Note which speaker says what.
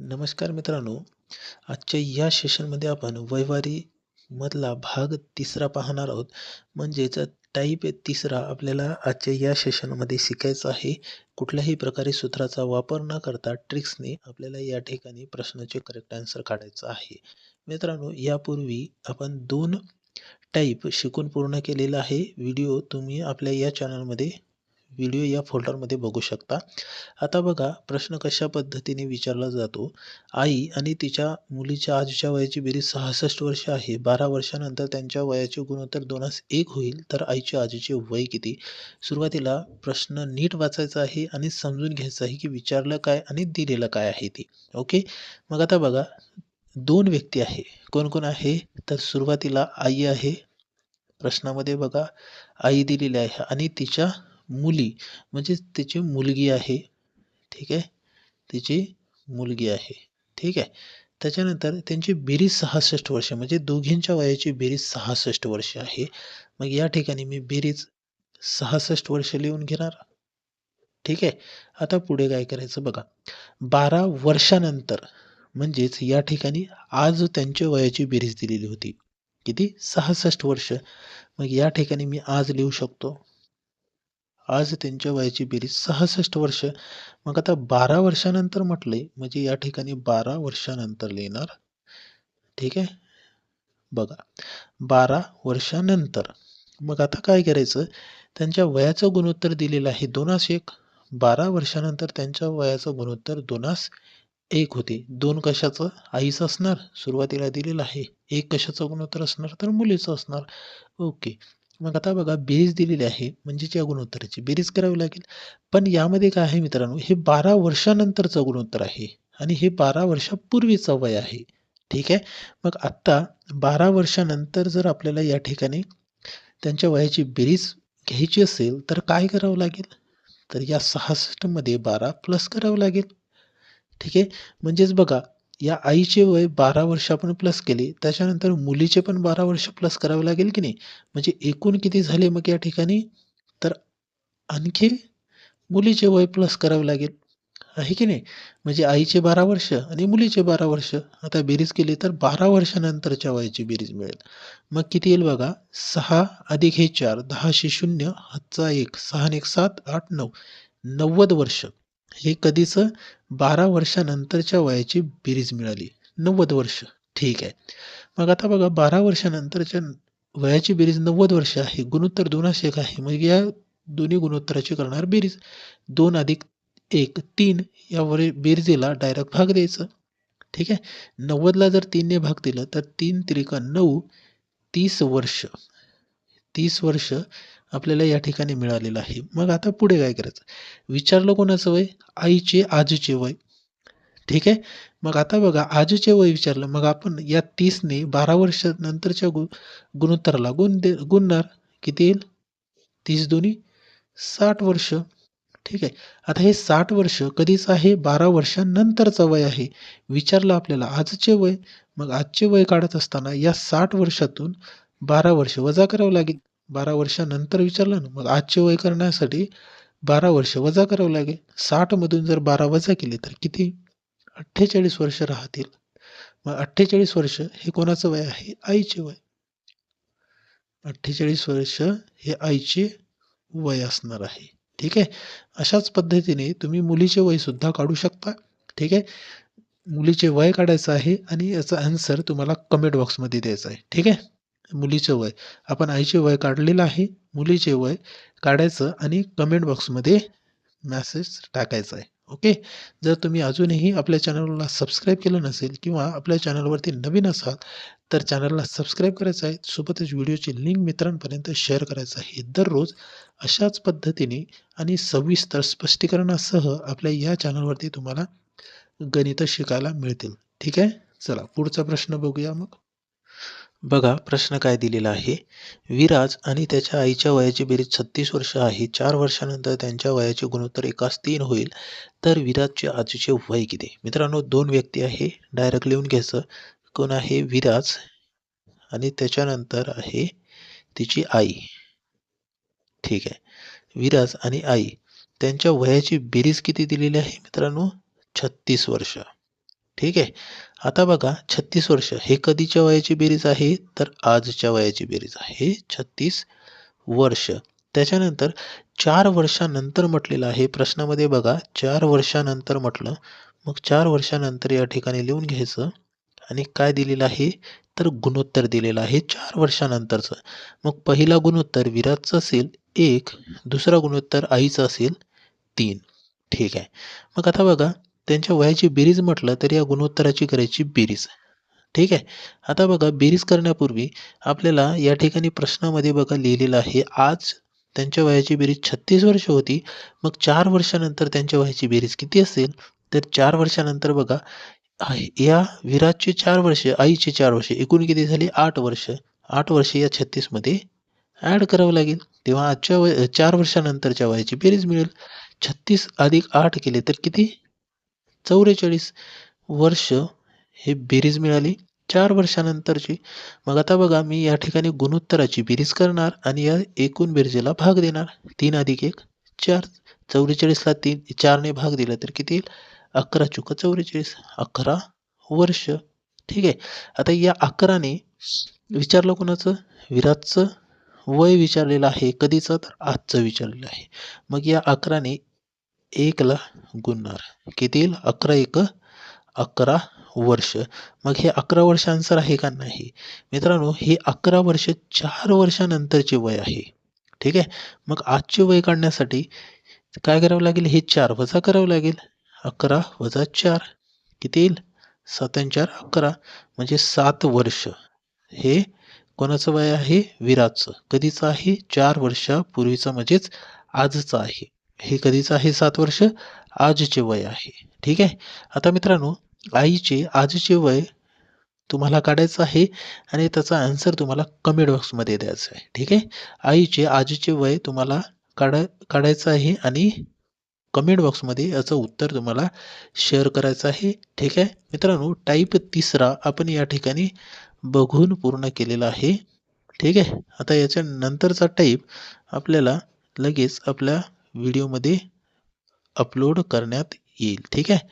Speaker 1: नमस्कार मित्रांनो, आजच्या या सेशनमध्ये आपण वैवारी मधला भाग तिसरा पाहणार आहोत. म्हणजेच टाईप तिसरा आपल्याला आजच्या या सेशनमध्ये शिकायचं आहे. कुठल्याही प्रकारे सूत्राचा वापर न करता ट्रिक्सने आपल्याला या ठिकाणी प्रश्नाचे करेक्ट आन्सर काढायचं आहे. मित्रांनो, यापूर्वी आपण दोन टाईप शिकून पूर्ण केलेला आहे. व्हिडिओ तुम्ही आपल्या या चॅनलमध्ये व्हिडिओ या फोल्डरमध्ये बघू शकता. आता बघा प्रश्न कशा पद्धतीने विचारला जातो. आई आणि तिच्या मुलीच्या आजच्या वयाची बेरीज सहासष्ट वर्ष आहे. बारा वर्षानंतर त्यांच्या वयाचे गुणोत्तर दोनास एक होईल तर आईच्या आजीचे वय किती? सुरुवातीला प्रश्न नीट वाचायचा आहे आणि समजून घ्यायचं आहे की विचारलं काय आणि दिलेलं काय आहे ते. ओके. मग आता बघा दोन व्यक्ती आहे. कोण कोण आहे? तर सुरुवातीला आई आहे. प्रश्नामध्ये बघा आई दिलेली आहे आणि तिच्या मुली म्हणजेच तिची मुलगी आहे. ठीक आहे. तिची मुलगी आहे. ठीक आहे. त्याच्यानंतर त्यांची बेरीज सहासष्ट वर्ष म्हणजे दोघींच्या वयाची बेरीज सहासष्ट वर्ष आहे. मग या ठिकाणी मी बेरीज सहासष्ट वर्ष लिहून घेणार. ठीक आहे. आता पुढे काय करायचं बघा. बारा वर्षानंतर म्हणजेच या ठिकाणी आज त्यांच्या वयाची बेरीज दिलेली होती. किती? सहासष्ट वर्ष. मग या ठिकाणी मी आज लिहू शकतो. आज त्यांच्या वयाची बेरीज सहासष्ट वर्ष. मग आता बारा वर्षानंतर म्हटले म्हणजे या ठिकाणी बारा वर्षानंतर लिहिणार. ठीक आहे. बघा बारा वर्षानंतर. मग आता काय करायचं त्यांच्या वयाचं गुणोत्तर दिलेलं आहे दोनास एक. बारा वर्षानंतर त्यांच्या वयाचं गुणोत्तर दोनास एक होते. दोन कशाचं? आईचं असणार. सुरुवातीला दिलेलं आहे. एक कशाचं गुणोत्तर असणार? तर मुलीचं असणार. ओके. मग आता बघा बेरीज दिलेली आहे म्हणजेच या गुणोत्तराची बेरीज करावी लागेल. पण यामध्ये काय आहे मित्रांनो हे बारा वर्षानंतरचं गुणोत्तर आहे आणि हे बारा वर्षापूर्वीचं वय आहे. ठीक आहे. मग आत्ता बारा वर्षानंतर जर आपल्याला या ठिकाणी त्यांच्या वयाची बेरीज घ्यायची असेल तर काय करावं लागेल? तर या सहासष्टमध्ये बारा प्लस करावं लागेल. ठीक आहे. म्हणजेच बघा या आईचे वय बारा वर्ष आपण प्लस केले. त्याच्यानंतर मुलीचे पण बारा वर्ष प्लस करावे लागेल की नाही? म्हणजे एकूण किती झाले मग या ठिकाणी? तर आणखी मुलीचे वय प्लस करावे लागेल. आहे की नाही? म्हणजे आईचे बारा वर्ष आणि मुलीचे बारा वर्ष. आता बेरीज केली तर बारा वर्षानंतरच्या वयाची बेरीज मिळेल. मग किती येईल बघा. सहा अधिक हे चार, दहाशे शून्य, हातचा एक, सहा एक सात, आठ नऊ, नव्वद वर्ष. हे कधीचं? बारा वर्षानंतरच्या वयाची बेरीज मिळाली. नव्वद वर्ष. ठीक आहे. मग आता बघा बारा वर्षानंतरच्या वयाची बेरीज नव्वद वर्ष आहे. गुणोत्तर दोनशे एक आहे. मग या दोन्ही गुणोत्तराची करणार बेरीज. दोन अधिक एक तीन यावर बेरजेला डायरेक्ट भाग द्यायचं. ठीक आहे. नव्वदला जर तीनने भाग दिला तर तीन त्रिका नऊ, तीस वर्ष. तीस वर्ष आपल्याला या ठिकाणी मिळालेलं आहे. मग आता पुढे काय करायचं? विचारलं कोणाचं वय? आईचे आजीचे वय. ठीक आहे. मग आता बघा आजीचे वय विचारलं. मग आपण या तीसने बारा वर्षानंतरच्या गु गुणोत्तराला गुण दे गुणणार. किती येईल? तीस दोन्ही साठ वर्ष. ठीक आहे. आता हे साठ वर्ष कधीच आहे? बारा वर्षानंतरचं वय आहे. विचारलं आपल्याला आजचे वय. मग आजचे वय काढत असताना या साठ वर्षातून बारा वर्ष वजा करावं लागेल. बारा वर्षानंतर विचारलं ना, मग आजचे वय करण्यासाठी बारा वर्ष वजा करावं लागेल. साठमधून जर बारा वजा केले तर किती? अठ्ठेचाळीस वर्ष राहतील. मग अठ्ठेचाळीस वर्ष हे कोणाचं वय आहे? आईचे वय. अठ्ठेचाळीस वर्ष हे आईचे वय असणार आहे. ठीक आहे. अशाच पद्धतीने तुम्ही मुलीचे वयसुद्धा काढू शकता. ठीक आहे. मुलीचे वय काढायचं आहे आणि याचा आन्सर तुम्हाला कमेंट बॉक्समध्ये द्यायचा आहे. ठीक आहे. मुलीचे वय. आपण आईचे वय काढलेलं आहे. मुलीचे वय काढायचं आणि कमेंट बॉक्समध्ये मॅसेज टाकायचा आहे. ओके. जर तुम्ही अजूनही आपल्या चॅनलला सबस्क्राईब केलं नसेल किंवा आपल्या चॅनलवरती नवीन असाल तर चॅनलला सबस्क्राईब करायचं आहे. सोबतच व्हिडिओची लिंक मित्रांपर्यंत शेअर करायचं आहे. दररोज अशाच पद्धतीने आणि सविस्तर स्पष्टीकरणासह आपल्या या चॅनलवरती तुम्हाला गणितं शिकायला मिळतील. ठीक आहे. चला पुढचा प्रश्न बघूया मग. बघा प्रश्न काय दिलेला आहे. विराज आणि त्याच्या आईच्या वयाची बेरीज छत्तीस वर्ष आहे. चार वर्षानंतर त्यांच्या वयाचे गुणोत्तर एकास तीन होईल तर विराजचे आजचे वय किती? मित्रांनो दोन व्यक्ती आहे. डायरेक्ट लिहून घ्यायचं. कोण आहे? विराज आणि त्याच्यानंतर आहे तिची आई. ठीक आहे. विराज आणि आई त्यांच्या वयाची बेरीज किती दिलेली आहे मित्रांनो? छत्तीस वर्ष. ठीक आहे आता बघा छत्तीस वर्ष. हे कधीच्या वयाची बेरीज आहे? तर आजच्या वयाची बेरीज आहे छत्तीस वर्ष. त्याच्यानंतर चार वर्षानंतर म्हटलेलं आहे. प्रश्नामध्ये बघा चार वर्षानंतर म्हटलं मग चार वर्षानंतर या ठिकाणी लिहून घ्यायचं. आणि काय दिलेलं आहे? तर गुणोत्तर दिलेलं आहे चार वर्षानंतरचं. मग पहिला गुणोत्तर विराजचं असेल एक दुसरा गुणोत्तर आईचं असेल तीन. ठीक आहे. मग आता बघा त्यांच्या वयाची बेरीज म्हटलं तर या गुणोत्तराची करायची बेरीज. ठीक आहे? आता बघा बेरीज करण्यापूर्वी आपल्याला या ठिकाणी प्रश्नामध्ये बघा लिहिलेलं आहे आज त्यांच्या वयाची बेरीज छत्तीस वर्ष होती मग चार वर्षानंतर त्यांच्या वयाची बेरीज किती असेल? तर चार वर्षानंतर बघा या विराटचे चार वर्ष आईचे चार वर्ष एकूण किती झाली? आठ वर्ष. आठ वर्ष या छत्तीसमध्ये ॲड करावं लागेल. तेव्हा आजच्या वय चार वर्षानंतरच्या वयाची बेरीज मिळेल. छत्तीस अधिक आठ केले तर किती? चौवेचाळीस वर्ष हे बेरीज मिळाली. चार वर्षानंतरची. मग आता बघा मी या ठिकाणी गुणोत्तराची बेरीज करणार आणि या एकूण बेरजेला भाग देणार. तीन अधिक एक चार. चौवेचाळीसला तीन चारने भाग दिला तर किती येईल? अकरा चुका चौवेचाळीस अकरा वर्ष. ठीक आहे. आता या अकराने विचारलं कोणाचं? विराटचं. वय विचारलेलं आहे. कधीचं? तर आजचं विचारलेलं आहे. मग या अकराने एकला गुणणार किती येईल अकरा एक अकरा वर्ष. मग हे अकरा वर्ष आन्सर आहे का नाही? मित्रांनो हे अकरा वर्ष चार वर्षानंतरचे वय आहे. ठीक आहे? मग आजचे वय काढण्यासाठी काय करावं लागेल? हे चार वजा करावं लागेल. अकरा वजा चार. किती येईल चार अकरा. म्हणजे सात वर्ष. हे कोणाचं वय आहे? विराजचं कधीचं आहे? चार वर्षापूर्वीचं म्हणजेच आजचं आहे. हे कधीचं आहे सात वर्ष? आजचे वय आहे. ठीक आहे? आता मित्रांनो आईचे आजचे वय तुम्हाला काढायचं आहे आणि त्याचा आन्सर तुम्हाला कमेंट बॉक्समध्ये द्यायचा आहे. ठीक आहे? आईचे आजचे वय तुम्हाला काढा काढायचं आहे आणि कमेंट बॉक्समध्ये याचं उत्तर तुम्हाला शेअर करायचं आहे. ठीक आहे? मित्रांनो टाईप तिसरा आपण या ठिकाणी बघून पूर्ण केलेला आहे. ठीक आहे? आता याच्या नंतरचा टाईप आपल्याला लगेच आपल्या व्हिडिओमध्ये अपलोड करण्यात येईल. ठीक आहे?